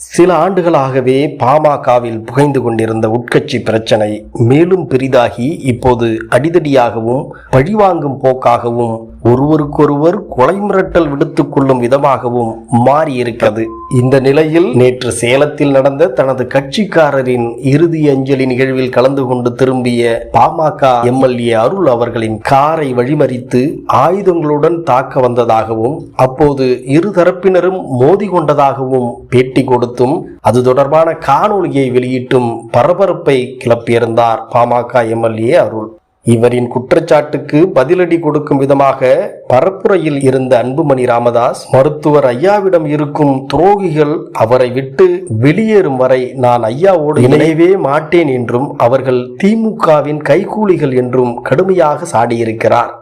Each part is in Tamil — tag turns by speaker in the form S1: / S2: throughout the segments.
S1: சில ஆண்டுகளாகவே பாமகவில் புகைந்து கொண்டிருந்த உட்கட்சி பிரச்சனை மேலும் பெரிதாகி இப்போது அடிதடியாகவும் பழிவாங்கும் போக்காகவும் ஒருவருக்கொருவர் கொலை மிரட்டல் விடுத்துக் கொள்ளும் விதமாகவும் மாறியிருக்கிறது. இந்த நிலையில் நேற்று சேலத்தில் நடந்த தனது கட்சிக்காரரின் இறுதி அஞ்சலி நிகழ்வில் கலந்து கொண்டு திரும்பிய பாமக எம்எல்ஏ அருள் அவர்களின் காரை வழிமறித்து ஆயுதங்களுடன் தாக்க வந்ததாகவும் அப்போது இருதரப்பினரும் மோதி கொண்டதாகவும் பேட்டி கொடுத்தும் அது தொடர்பான காணொலியை வெளியிட்டும் பரபரப்பை கிளப்பியிருந்தார் பாமக எம்எல்ஏ அருள். இவரின் குற்றச்சாட்டுக்கு பதிலடி கொடுக்கும் விதமாக பரப்புரையில் இருந்த அன்புமணி ராமதாஸ் மருத்துவர் ஐயாவிடம் இருக்கும் துரோகிகள் அவரை விட்டு வெளியேறும் வரை நான் ஐயாவோடு இணையவே மாட்டேன் என்றும் அவர்கள் திமுகவின் கைகூலிகள் என்றும் கடுமையாக சாடியிருக்கிறார்.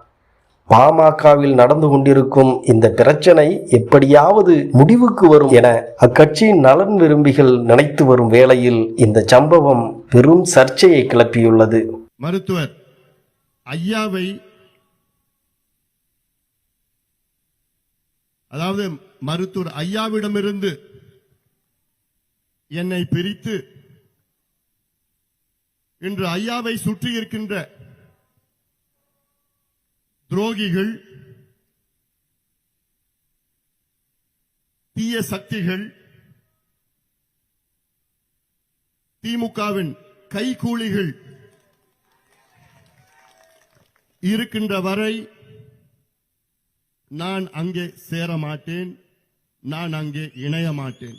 S1: பாமகவில் நடந்து கொண்டிருக்கும் இந்த பிரச்சனை எப்படியாவது முடிவுக்கு வரும் என அக்கட்சியின் நலன் விரும்பிகள் நினைத்து வரும் வேளையில் இந்த சம்பவம் பெரும் சர்ச்சையை கிளப்பியுள்ளது.
S2: மருத்துவர் ஐயாவை அதாவது மருத்துவர் ஐயாவிடமிருந்து என்னை பிரித்து இன்று ஐயாவை சுற்றி இருக்கின்ற துரோகிகள் தீய சக்திகள் திமுகவின் கைகூலிகள் இருக்கின்ற வரை நான் அங்கே சேர மாட்டேன் நான் அங்கே இணைய மாட்டேன்